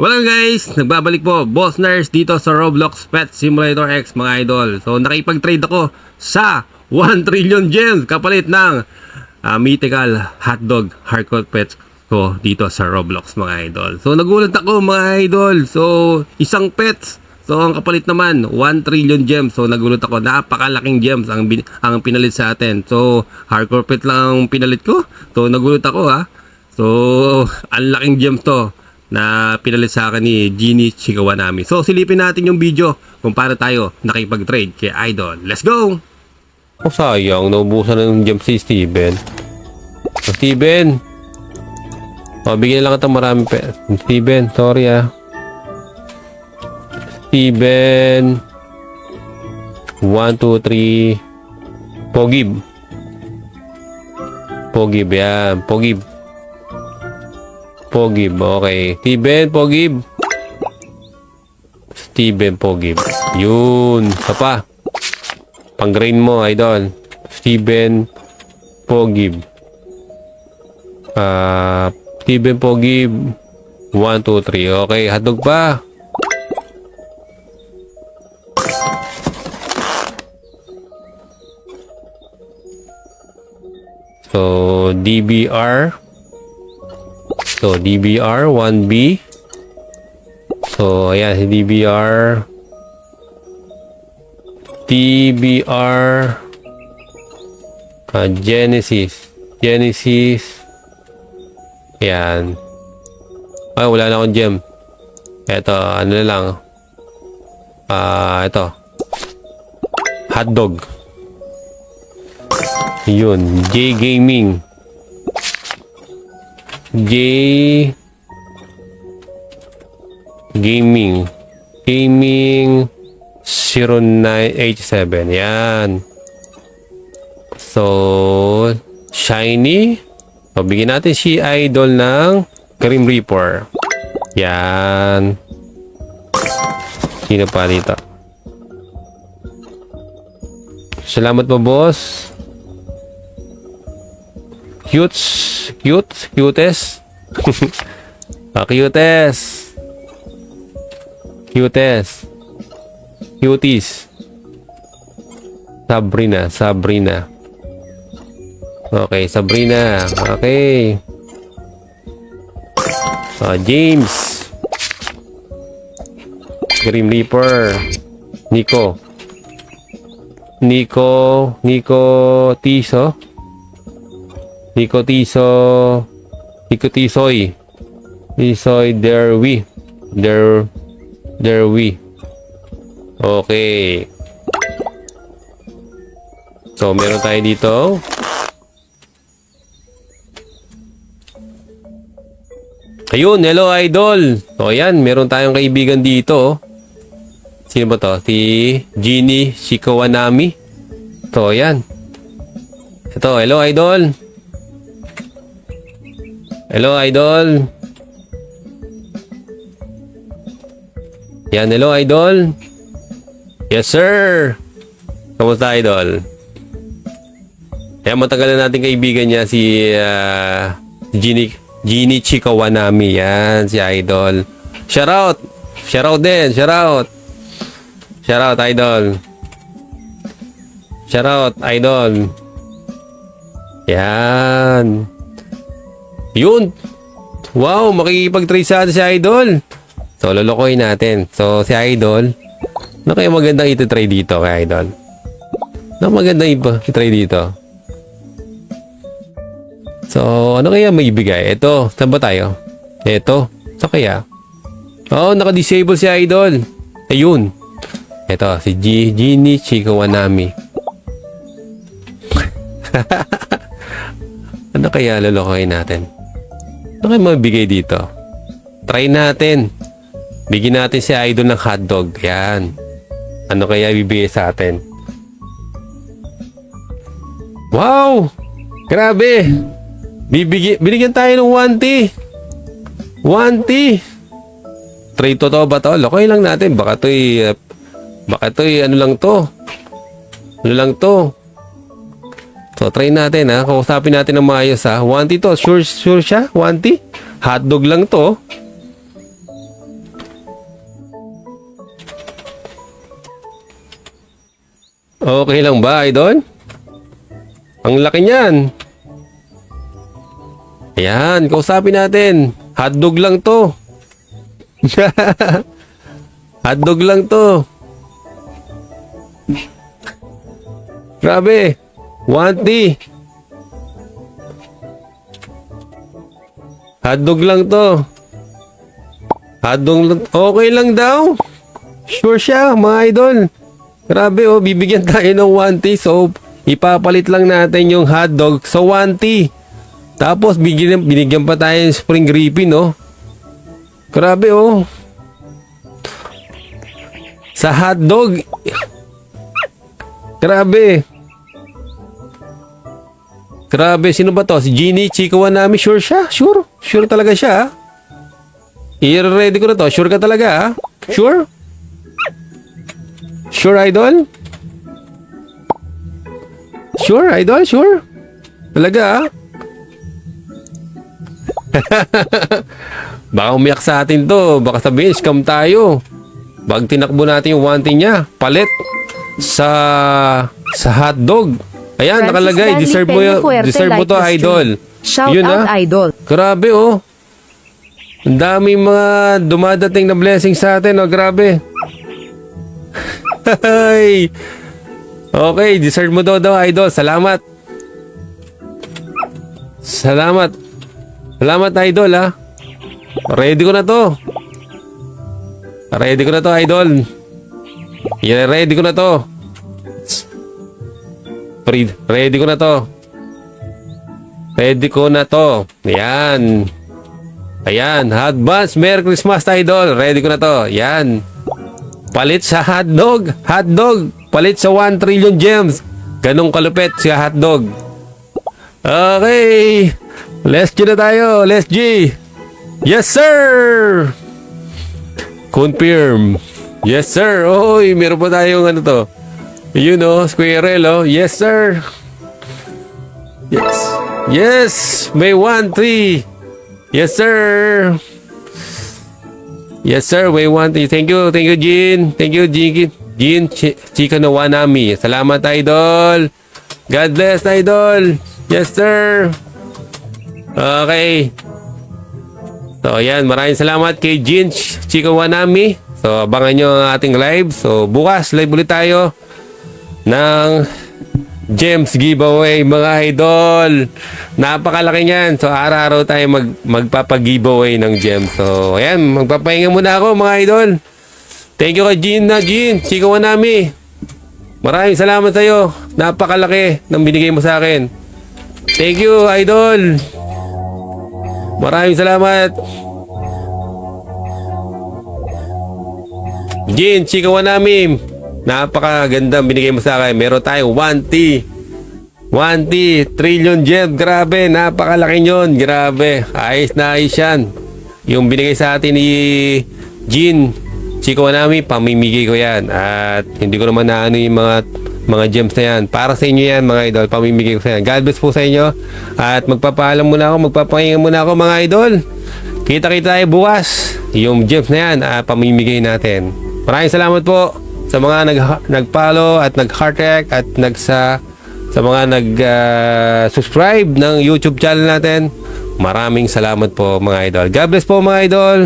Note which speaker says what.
Speaker 1: Wala guys, nagbabalik po, Boss Nurse dito sa Roblox Pet Simulator X mga idol. So nakipag-trade ako sa 1 trillion gems kapalit ng ah, mythical hotdog hardcore pets ko dito sa Roblox mga idol. So nagulat ako mga idol. So isang pets. So ang kapalit naman 1 trillion gems. So nagulat ako, napakalaking gems ang ang pinalit sa atin. So hardcore pet lang ang pinalit ko. So nagulat ako ha. So ang laking gems to na pinalit sa akin ni Genie Chikawanami. So silipin natin yung video kung paano tayo nakipag-trade kay Idol. Let's go!
Speaker 2: Oh, sayang. Naubusan na ng jump si Steven. Oh, Steven! Oh, bigyan lang kita marami pe. Steven, sorry ah. Steven. 1, 2, 3. Pogib. Pogib, yan. Pogib. Pogib, okay. Steven, Pogib. Steven, Pogib. Yun. Isa pa. Pang-grain mo, idol. Steven Pogib. Ah, Steven Pogib. 1, 2, 3. Okay, hatog pa. So, DBR. So, DBR 1B. So, ayan, si DBR. TBR ah, Genesis. Genesis. Yan ay wala na akong gem. Eto ano na lang. Ah ito hotdog. Yun J Gaming J Gaming Gaming 0987. Yan. So, shiny. So, bigyan natin si Idol ng Grim Reaper. Yan. Sino pa dito? Salamat po, boss. Cutes. Cute. Cutest. ah, cutest. Cutest. Cuties. Sabrina, Sabrina. Okay, Sabrina. Okay. Ah, James. Grim Reaper. Nico. Nico, Nico Tiso. Nico Tiso. Nico Tisoy. Tisoy Derwi. Der Derwi. Okay. So, meron tayo dito. Ayun, hello idol. So, ayan, meron tayong kaibigan dito. Sino ba to? Si Genie Shikawanami. So, ayan. Ito, hello idol. Hello idol. Yan, hello idol. Yes, sir! Kamusta, idol? Kaya matagal na natin kaibigan niya si ah, Genie, Genie Chikawanami. Yan, si idol. Shout out! Shout out din! Shout out! Shout out, idol! Shout out, idol! Yan! Yun! Wow! Makikipag-trade sa si idol! So, lolokohin natin. So, si idol, ano kaya magandang iti-try dito kay Idol? Ano magandang iba- i-try dito? So, ano kaya may ibigay? Ito, saan ba tayo? Ito, sa kaya? Oh, naka-disable si Idol. Ayun. Ito, si G Genie Chikawanami. ano kaya lolokohin natin? Ano kaya mabigay dito? Try natin. Bigyan natin si Idol ng hotdog. Yan. Ano kaya bibigay sa atin? Wow! Grabe! Bibigyan, binigyan tayo ng 1T. 1T. Trade to to ba to? Lokoy lang natin. Baka to'y, uh, baka to'y ano lang to. Ano lang to. So, try natin ha. Kausapin natin ng maayos ha. Wanti to. Sure, sure siya? Wanti? Hotdog lang to. Okay lang ba, Idol? Ang laki niyan. Ayan, kausapin natin. Hotdog lang to. Hotdog lang to. Grabe. 1T. Hotdog lang to. Hotdog lang. Okay lang daw. Sure siya, mga idol. Grabe oh, bibigyan tayo ng 1T. So, ipapalit lang natin yung hotdog sa 1T. Tapos, bigyan, binigyan pa tayo ng spring grippy, no? Grabe oh. Sa hotdog. Grabe. Grabe, sino ba to? Si Genie Chico Wanami, sure siya? Sure? Sure talaga siya, ah? I-ready ko na to. Sure ka talaga, ah? Sure? Sure, idol? Sure, idol? Sure? Talaga, ah? Baka umiyak sa atin to. Baka sabihin, scam tayo. Bag tinakbo natin yung wanting niya. Palit sa sa hotdog. Ayan,
Speaker 3: Francis
Speaker 2: nakalagay.
Speaker 3: Stanley
Speaker 2: Deserve mo,
Speaker 3: Peña
Speaker 2: yun-
Speaker 3: Fuerte
Speaker 2: deserve mo to,
Speaker 3: street.
Speaker 2: idol.
Speaker 3: Shout
Speaker 2: Yun,
Speaker 3: out,
Speaker 2: ah.
Speaker 3: idol.
Speaker 2: Grabe, oh. Ang daming mga dumadating na blessing sa atin, oh. Grabe. Okay, deserve mo daw daw, idol. Salamat. Salamat. Salamat, idol, ha. Ready ko na to. Ready ko na to, idol. Yeah, ready ko na to. Pre- Ready ko na to. Ready ko na to. Yan. Ayan. Advance Merry Christmas, idol. Ready ko na to. Yan. Palit sa hotdog. Hotdog. Palit sa 1 trillion gems. Ganong kalupit si hotdog. Okay. Let's G na tayo. Let's G. Yes, sir. Confirm. Yes, sir. Oy, meron pa tayong ano to. You know, squirrel, oh. Yes, sir. Yes. Yes. May one, three. Yes, sir. Yes, sir. May one, three. Thank you. Thank you, Jean. Thank you, Jean. Jean Ch- Chika no Wanami. Salamat, idol. God bless, idol. Yes, sir. Okay. So, ayan. Maraming salamat kay Jean Ch- Chika Wanami. So, abangan nyo ang ating live. So, bukas, live ulit tayo ng Gems giveaway mga idol. Napakalaki niyan. So araw-araw tayo mag magpapag-giveaway ng gems. So ayan, magpapahinga muna ako mga idol. Thank you kay Jean na Jean. Chika Wanami. Maraming salamat sa iyo. Napakalaki ng binigay mo sa akin. Thank you, idol. Maraming salamat. Jin, chika Wanami. Napakaganda binigay mo sa akin. Meron tayong 1T. 1T, trillion gem. Grabe, napakalaki yun. Grabe, ayos na ayos yan. Yung binigay sa atin ni Jin, Chico Wanami, pamimigay ko yan. At hindi ko naman naano yung mga mga gems na yan. Para sa inyo yan, mga idol. Pamimigay ko sa yan. God bless po sa inyo. At magpapaalam muna ako, magpapahinga muna ako, mga idol. Kita-kita tayo bukas. Yung gems na yan, ah, pamimigay natin. Maraming salamat po sa mga nag nag-follow at nag-heart react at nagsa sa mga nag-subscribe ng YouTube channel natin. Maraming salamat po mga idol. God bless po mga idol.